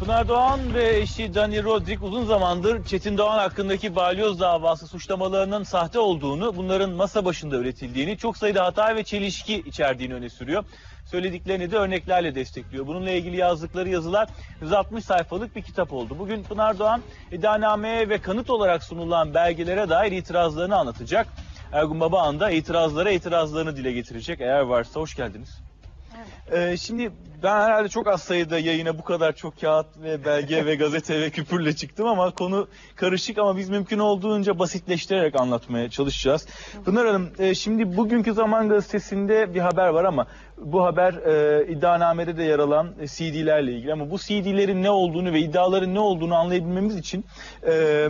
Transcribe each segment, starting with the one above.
Pınar Doğan ve eşi Dani Rodrik uzun zamandır Çetin Doğan hakkındaki balyoz davası suçlamalarının sahte olduğunu, bunların masa başında üretildiğini, çok sayıda hata ve çelişki içerdiğini öne sürüyor. Söylediklerini de örneklerle destekliyor. Bununla ilgili yazdıkları yazılar 160 sayfalık bir kitap oldu. Bugün Pınar Doğan iddianameye ve kanıt olarak sunulan belgelere dair itirazlarını anlatacak. Ergun Babaan da itirazlara itirazlarını dile getirecek. Eğer varsa hoş geldiniz. Ee, şimdi ben herhalde çok az sayıda yayına bu kadar çok kağıt ve belge ve gazete ve küpürle çıktım ama konu karışık ama biz mümkün olduğunce basitleştirerek anlatmaya çalışacağız. Pınar Hanım e, şimdi bugünkü Zaman Gazetesi'nde bir haber var ama bu haber e, iddianamede de yer alan e, CD'lerle ilgili. Ama bu CD'lerin ne olduğunu ve iddiaların ne olduğunu anlayabilmemiz için e,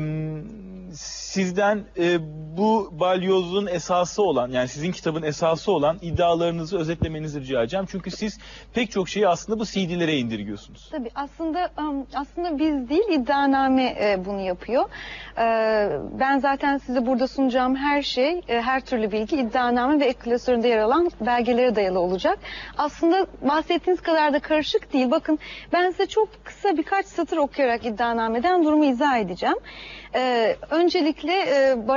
sizden e, bu balyozun esası olan yani sizin kitabın esası olan iddialarınızı özetlemenizi rica edeceğim. Çünkü siz pek çok şeyi aslında bu CD'lere indirgiyorsunuz. Tabii aslında aslında biz değil iddianame e, bunu yapıyor. E, Ben zaten size burada sunacağım her şey, e, her türlü bilgi iddianame ve ek klasöründe yer alan belgelere dayalı olacak. Aslında bahsettiğiniz kadar da karışık değil. Bakın ben size çok kısa birkaç satır okuyarak iddianameden durumu izah edeceğim. Öncelikle e,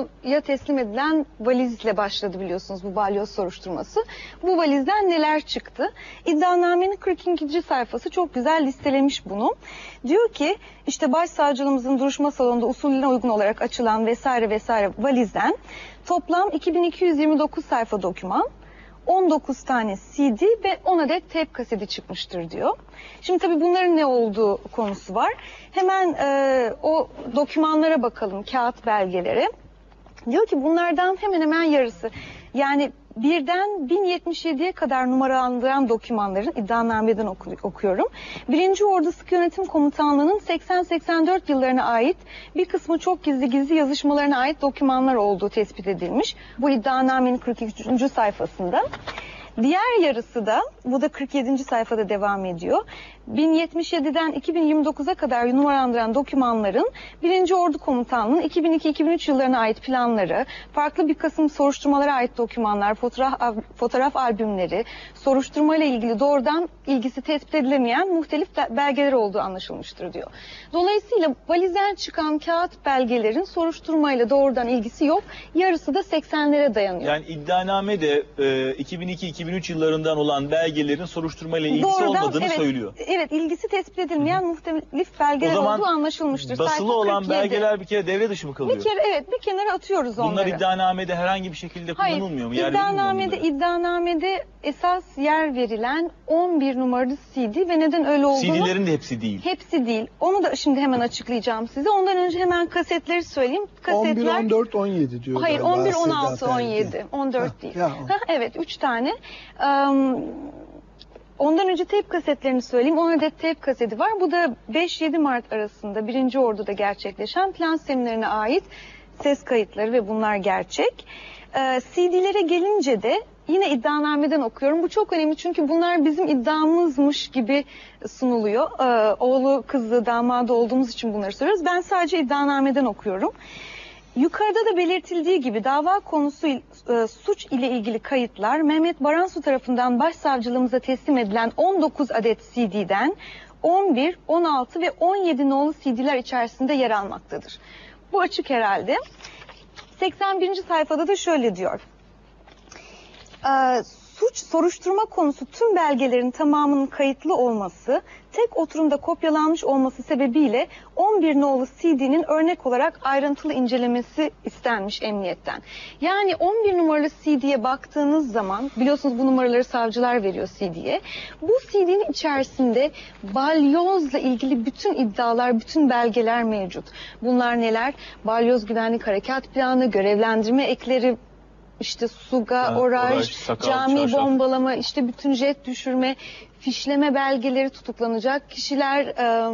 Baran Su'ya teslim edilen valizle başladı biliyorsunuz bu balyoz soruşturması. Bu valizden neler çıktı? İddianamenin 42. sayfası çok güzel listelemiş bunu. Diyor ki işte başsavcılığımızın duruşma salonunda usulüne uygun olarak açılan vesaire vesaire valizden toplam 2229 sayfa doküman 19 tane CD ve 10 adet tep kaseti çıkmıştır diyor. Şimdi tabii bunların ne olduğu konusu var. Hemen e, o dokümanlara bakalım, kağıt belgelere. Diyor ki bunlardan hemen hemen yarısı yani birden 1077'ye kadar numaralandıran dokümanların iddianameden oku- okuyorum. Birinci Ordu Sıkı Yönetim Komutanlığı'nın 80-84 yıllarına ait bir kısmı çok gizli gizli yazışmalarına ait dokümanlar olduğu tespit edilmiş. Bu iddianamenin 43. sayfasında. Diğer yarısı da bu da 47. sayfada devam ediyor. 1077'den 2029'a kadar numaralandıran dokümanların 1. Ordu Komutanlığı'nın 2002-2003 yıllarına ait planları, farklı bir kısım soruşturmalara ait dokümanlar, fotoğraf, fotoğraf albümleri, soruşturma ile ilgili doğrudan ilgisi tespit edilemeyen muhtelif be- belgeler olduğu anlaşılmıştır diyor. Dolayısıyla valizden çıkan kağıt belgelerin soruşturmayla doğrudan ilgisi yok. Yarısı da 80'lere dayanıyor. Yani iddianame de e, 2002-2003 yıllarından olan belgelerin soruşturmayla ilgisi Doğrudan, olmadığını evet, söylüyor. Evet ilgisi tespit edilmeyen muhtelif belgeler O zaman olduğu anlaşılmıştır. Basılı Sayfa olan 47. belgeler bir kere devre dışı mı kalıyor? bir kere evet bir kenara atıyoruz onları. Bunlar iddianamede herhangi bir şekilde Hayır, kullanılmıyor mu? Mu iddianamede, esas yer verilen 11 numaralı CD ve neden öyle olduğunu CD'lerin de hepsi değil. hepsi değil. Onu da şimdi hemen açıklayacağım size. Ondan önce hemen kasetleri söyleyeyim. 11, Kasetler 14, 17 diyor. Hayır galiba 11, Seda 16, Terzi. 17. 14 Heh, değil. ya, Heh, evet 3 tane. Ondan önce teyp kasetlerini söyleyeyim. 10 adet teyp kaseti var. Bu da 5-7 Mart arasında 1. Ordu'da gerçekleşen plan seminerine ait ses kayıtları ve bunlar gerçek. Eee, CD'lere gelince de yine iddianameden okuyorum. Bu çok önemli çünkü bunlar bizim iddiamızmış gibi sunuluyor. Eee, oğlu, kızı, damadı olduğumuz için bunları söylüyoruz. Ben sadece iddianameden okuyorum. Yukarıda da belirtildiği gibi dava konusu e, suç ile ilgili kayıtlar Mehmet Baransu tarafından başsavcılığımıza teslim edilen 19 adet CD'den 11, 16 ve 17 nolu CD'ler içerisinde yer almaktadır. Bu açık herhalde. 81. sayfada da şöyle diyor. Ee, suç soruşturma konusu tüm belgelerin tamamının kayıtlı olması, tek oturumda kopyalanmış olması sebebiyle 11 nolu CD'nin örnek olarak ayrıntılı incelemesi istenmiş emniyetten. Yani 11 numaralı CD'ye baktığınız zaman, biliyorsunuz bu numaraları savcılar veriyor CD'ye. Bu CD'nin içerisinde balyozla ilgili bütün iddialar, bütün belgeler mevcut. Bunlar neler? Balyoz Güvenlik Harekat Planı, görevlendirme ekleri, işte suga, Ha, oraj, oraj, sakal, cami çarşaf. bombalama, işte bütün jet düşürme, fişleme belgeleri tutuklanacak kişiler e,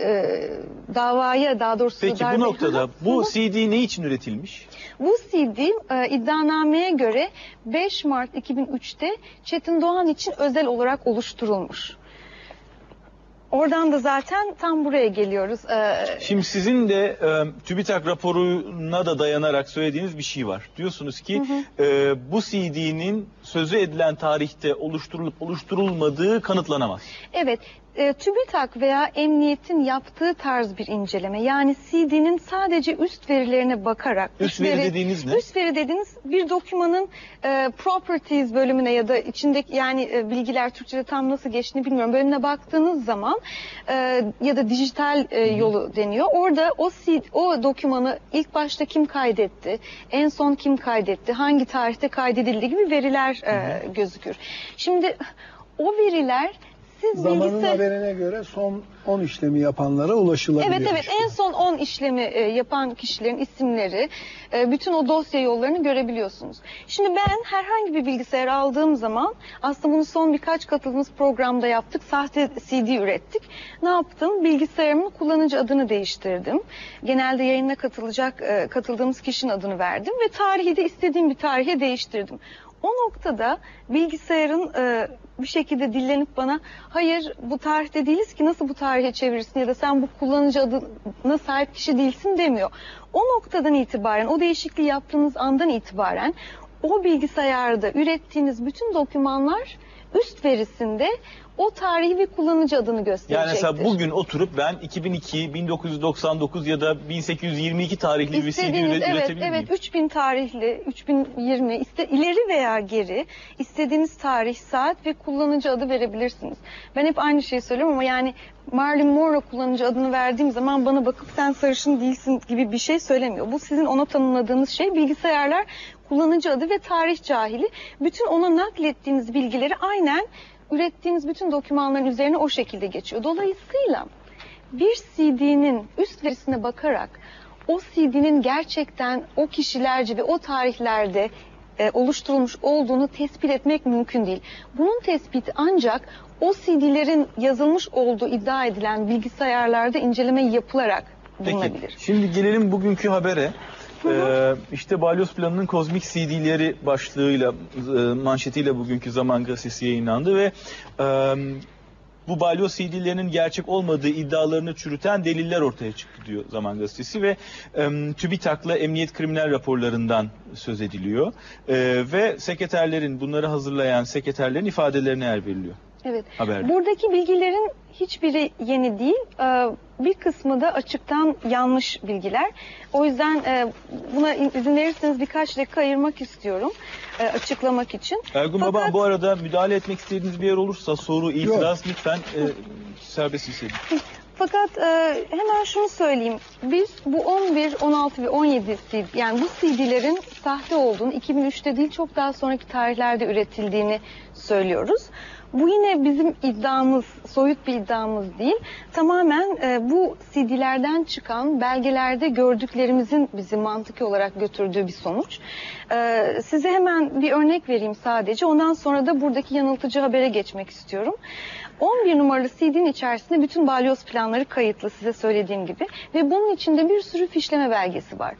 e, davaya daha doğrusu Peki darbe- bu noktada bu. CD ne için üretilmiş? bu CD e, iddianameye göre 5 Mart 2003'te Çetin Doğan için özel olarak oluşturulmuş. Oradan da zaten tam buraya geliyoruz. E, Şimdi sizin de e, TÜBİTAK raporuna da dayanarak söylediğiniz bir şey var. Diyorsunuz ki e, bu CD'nin sözü edilen tarihte oluşturulup oluşturulmadığı kanıtlanamaz. Evet, e, TÜBİTAK veya emniyetin yaptığı tarz bir inceleme. Yani CD'nin sadece üst verilerine bakarak. Üst veri dediğiniz ne? Üst veri dediğiniz bir dokümanın e, properties bölümüne ya da içindeki yani e, bilgiler Türkçe'de tam nasıl geçtiğini bilmiyorum. Bölümüne baktığınız zaman e, ya da dijital e, yolu deniyor. Orada o CD, o dokümanı ilk başta kim kaydetti, en son kim kaydetti, hangi tarihte kaydedildi gibi veriler e, gözükür. Şimdi o veriler siz Zamanın bilgisayar... haberine göre son 10 işlemi yapanlara ulaşılabiliyor. Evet evet en son 10 işlemi e, yapan kişilerin isimleri, e, bütün o dosya yollarını görebiliyorsunuz. Şimdi ben herhangi bir bilgisayar aldığım zaman aslında bunu son birkaç katıldığımız programda yaptık. Sahte CD ürettik. Ne yaptım? Bilgisayarımın kullanıcı adını değiştirdim. Genelde yayına katılacak e, katıldığımız kişinin adını verdim ve tarihi de istediğim bir tarihe değiştirdim. O noktada bilgisayarın e, bir şekilde dillenip bana hayır bu tarihte değiliz ki nasıl bu tarihe çevirirsin ya da sen bu kullanıcı adına sahip kişi değilsin demiyor. O noktadan itibaren o değişikliği yaptığınız andan itibaren o bilgisayarda ürettiğiniz bütün dokümanlar üst verisinde o tarihi ve kullanıcı adını Yani gösterecektir. mesela bugün oturup ben 2002, 1999 ya da 1822 tarihli bir CD İstediğiniz üret- evet üretebilir miyim? evet 3000 tarihli 3020 iste, ileri veya geri istediğiniz tarih, saat ve kullanıcı adı verebilirsiniz. Ben hep aynı şeyi söylüyorum ama yani Marilyn Monroe kullanıcı adını verdiğim zaman bana bakıp sen sarışın değilsin gibi bir şey söylemiyor. Bu sizin ona tanımladığınız şey bilgisayarlar kullanıcı adı ve tarih cahili. Bütün ona naklettiğiniz bilgileri aynen ürettiğiniz bütün dokümanların üzerine o şekilde geçiyor. Dolayısıyla bir CD'nin üst verisine bakarak o CD'nin gerçekten o kişilerce ve o tarihlerde e, oluşturulmuş olduğunu tespit etmek mümkün değil. Bunun tespiti ancak o CD'lerin yazılmış olduğu iddia edilen bilgisayarlarda inceleme yapılarak Peki bulunabilir. şimdi gelelim bugünkü habere. Ee, işte Balyoz Planı'nın kozmik CD'leri başlığıyla, e, manşetiyle bugünkü Zaman Gazetesi yayınlandı ve e, bu balyoz CD'lerinin gerçek olmadığı iddialarını çürüten deliller ortaya çıktı diyor Zaman Gazetesi ve e, TÜBİTAK'la emniyet kriminal raporlarından söz ediliyor. E, ve sekreterlerin, bunları hazırlayan sekreterlerin ifadelerine yer veriliyor. Evet. Haberde. Buradaki bilgilerin hiçbiri yeni değil. Ee, Bir kısmı da açıktan yanlış bilgiler. O yüzden e, buna izin verirseniz birkaç dakika ayırmak istiyorum e, açıklamak için. Ergun Fakat- Baban bu arada müdahale etmek istediğiniz bir yer olursa soru, itiraz lütfen e, serbest hissedin. Fakat e, hemen şunu söyleyeyim. Biz bu 11, 16 ve 17 CD yani bu CD'lerin sahte olduğunu 2003'te değil çok daha sonraki tarihlerde üretildiğini söylüyoruz. Bu yine bizim iddiamız, soyut bir iddiamız değil. Tamamen e, bu CD'lerden çıkan belgelerde gördüklerimizin bizi mantıki olarak götürdüğü bir sonuç. E, size hemen bir örnek vereyim sadece. Ondan sonra da buradaki yanıltıcı habere geçmek istiyorum. 11 numaralı CD'nin içerisinde bütün balyoz planları kayıtlı size söylediğim gibi ve bunun içinde bir sürü fişleme belgesi var.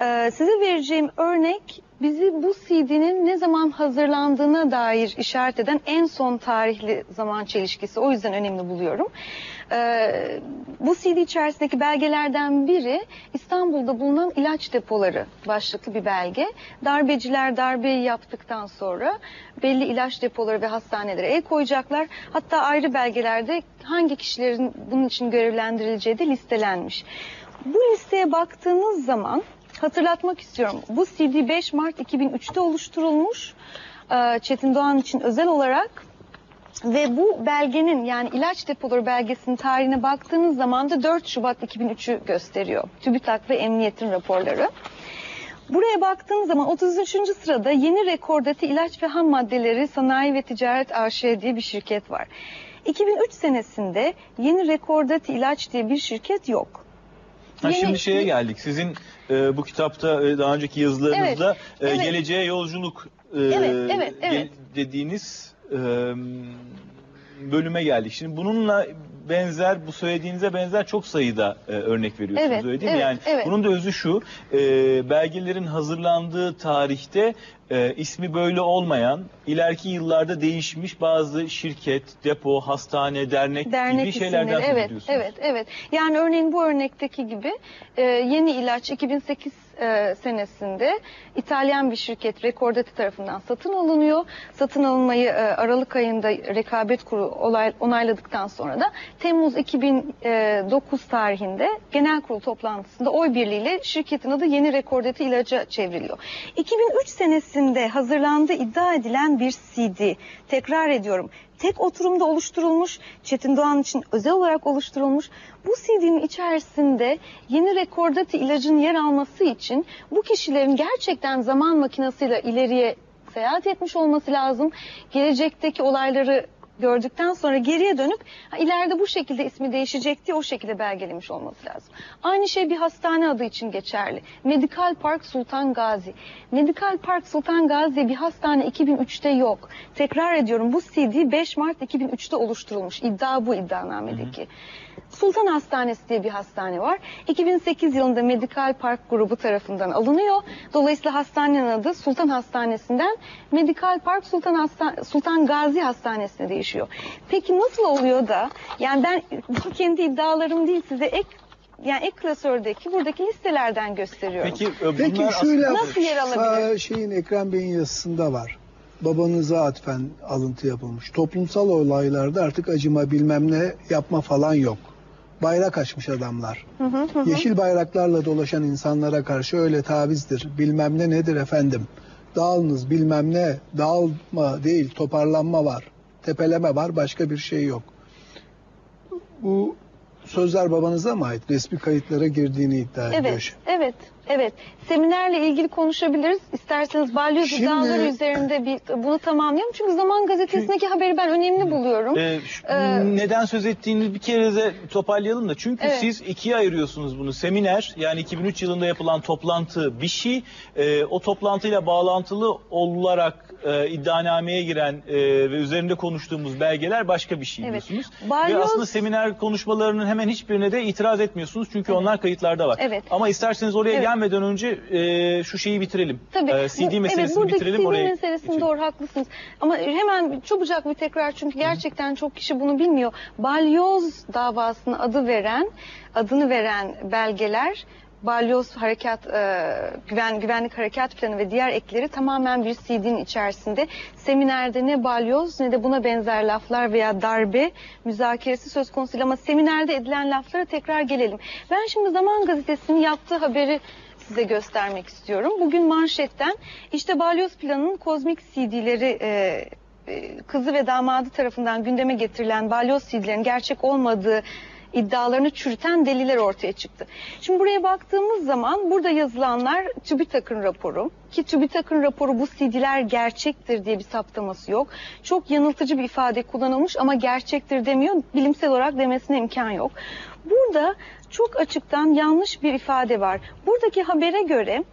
Ee, size vereceğim örnek bizi bu CD'nin ne zaman hazırlandığına dair işaret eden en son tarihli zaman çelişkisi. O yüzden önemli buluyorum. Ee, bu CD içerisindeki belgelerden biri İstanbul'da bulunan ilaç depoları başlıklı bir belge. Darbeciler darbeyi yaptıktan sonra belli ilaç depoları ve hastanelere el koyacaklar. Hatta ayrı belgelerde hangi kişilerin bunun için görevlendirileceği de listelenmiş. Bu listeye baktığınız zaman hatırlatmak istiyorum. Bu CD 5 Mart 2003'te oluşturulmuş. Ee, Çetin Doğan için özel olarak ve bu belgenin yani ilaç depoları belgesinin tarihine baktığınız zaman da 4 Şubat 2003'ü gösteriyor. TÜBİTAK ve emniyetin raporları. Buraya baktığınız zaman 33. sırada yeni rekordati ilaç ve ham maddeleri sanayi ve ticaret AŞ diye bir şirket var. 2003 senesinde yeni rekordati ilaç diye bir şirket yok. Ha, Yeni- şimdi şeye geldik. Sizin e, bu kitapta e, daha önceki yazılarınızda Evet, e, evet. geleceğe yolculuk e, Evet, evet, evet. dediğiniz e, bölüme geldik. Şimdi bununla benzer, bu söylediğinize benzer çok sayıda e, örnek veriyorsunuz Evet, öyle değil mi? evet, Yani evet. bunun da özü şu, e, belgelerin hazırlandığı tarihte e, ismi böyle olmayan, ileriki yıllarda değişmiş bazı şirket, depo, hastane, dernek, dernek gibi şeylerden isimleri. söz Evet, ediyorsunuz. evet, evet. Yani örneğin bu örnekteki gibi e, yeni ilaç 2008 e, senesinde İtalyan bir şirket Recordati tarafından satın alınıyor. Satın alınmayı e, Aralık ayında rekabet kurulu olay, onayladıktan sonra da Temmuz 2009 tarihinde genel kurul toplantısında oy birliğiyle şirketin adı yeni Recordati ilaca çevriliyor. 2003 senesinde hazırlandığı iddia edilen bir CD. Tekrar ediyorum tek oturumda oluşturulmuş, Çetin Doğan için özel olarak oluşturulmuş. Bu CD'nin içerisinde yeni rekordati ilacın yer alması için bu kişilerin gerçekten zaman makinesiyle ileriye seyahat etmiş olması lazım. Gelecekteki olayları gördükten sonra geriye dönüp ha, ileride bu şekilde ismi değişecek diye o şekilde belgelemiş olması lazım. Aynı şey bir hastane adı için geçerli. Medical Park Sultan Gazi. Medical Park Sultan Gazi bir hastane 2003'te yok. Tekrar ediyorum bu CD 5 Mart 2003'te oluşturulmuş. İddia bu iddianamedeki. Sultan Hastanesi diye bir hastane var. 2008 yılında Medical Park grubu tarafından alınıyor. Dolayısıyla hastanenin adı Sultan Hastanesi'nden Medical Park Sultan, Hasta- Sultan Gazi Hastanesi'ne değişiyor. Peki nasıl oluyor da yani ben bu kendi iddialarım değil size ek yani ek klasördeki buradaki listelerden gösteriyorum. Peki e, bunlar Peki aslında- şöyle Nasıl yer alabilir? Sağ şeyin Ekrem Bey'in yazısında var. Babanıza atfen alıntı yapılmış. Toplumsal olaylarda artık acıma bilmem ne yapma falan yok. Bayrak açmış adamlar. Yeşil bayraklarla dolaşan insanlara karşı öyle tavizdir. Bilmem ne nedir efendim. Dağılınız bilmem ne. Dağılma değil toparlanma var. Tepeleme var başka bir şey yok. Bu sözler babanıza mı ait? Resmi kayıtlara girdiğini iddia ediyor. Evet, evet, evet. Seminerle ilgili konuşabiliriz. İsterseniz balyoz Şimdi- iddiaları üzerinde bir bunu tamamlayalım. Çünkü Zaman Gazetesi'ndeki haberi ben önemli buluyorum. Ee, şu- Ee, neden söz ettiğinizi bir kere de toparlayalım da. Çünkü Evet. siz ikiye ayırıyorsunuz bunu. Seminer yani 2003 yılında yapılan toplantı bir şey. Ee, o toplantıyla bağlantılı olarak e, iddianameye giren e, ve üzerinde konuştuğumuz belgeler başka bir şey Evet. diyorsunuz. Ve Balyoz- aslında seminer konuşmalarının hemen hiçbirine de itiraz etmiyorsunuz. Çünkü onlar kayıtlarda var. Evet. Ama isterseniz oraya Evet. gelmeden önce e, şu şeyi bitirelim. Tabii. Ee, CD Bu- meselesini evet, buradaki bitirelim. CD oraya meselesini geçelim. doğru haklısınız. Ama hemen çabucak bir tekrar çünkü gerçekten çok kişi bunu bilmiyor. Balyoz davasına adı veren, adını veren belgeler Balyoz Harekat e, güven güvenlik harekat planı ve diğer ekleri tamamen bir CD'nin içerisinde. Seminerde ne balyoz ne de buna benzer laflar veya darbe müzakeresi söz konusu ama seminerde edilen laflara tekrar gelelim. Ben şimdi Zaman Gazetesi'nin yaptığı haberi size göstermek istiyorum. Bugün manşetten işte Balyoz Planı'nın kozmik CD'leri e, e, kızı ve damadı tarafından gündeme getirilen Balyoz CD'lerin gerçek olmadığı iddialarını çürüten deliller ortaya çıktı. Şimdi buraya baktığımız zaman burada yazılanlar TÜBİTAK'ın raporu ki TÜBİTAK'ın raporu bu CD'ler gerçektir diye bir saptaması yok. Çok yanıltıcı bir ifade kullanılmış ama gerçektir demiyor. Bilimsel olarak demesine imkan yok. Burada çok açıktan yanlış bir ifade var. Buradaki habere göre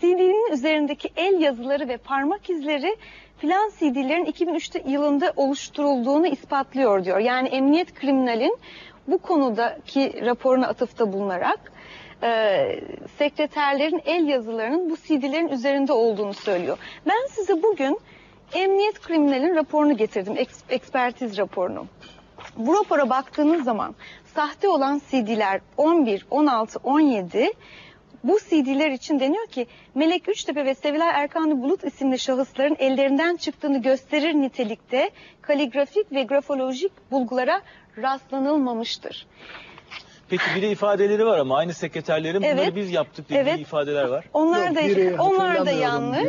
CD'nin üzerindeki el yazıları ve parmak izleri filan CD'lerin 2003 yılında oluşturulduğunu ispatlıyor diyor. Yani emniyet kriminalin bu konudaki raporuna atıfta bulunarak e, sekreterlerin el yazılarının bu CD'lerin üzerinde olduğunu söylüyor. Ben size bugün emniyet kriminalin raporunu getirdim, eks- ekspertiz raporunu. Bu rapora baktığınız zaman sahte olan CD'ler 11, 16, 17 bu CD'ler için deniyor ki Melek Üçtepe ve Sevilay Erkanlı Bulut isimli şahısların ellerinden çıktığını gösterir nitelikte kaligrafik ve grafolojik bulgulara rastlanılmamıştır. Peki bir de ifadeleri var ama aynı sekreterlerin bunları Evet. biz yaptık dediği Evet. ifadeler var. Onlar Yok, da biri onlar da yanlış. diyor.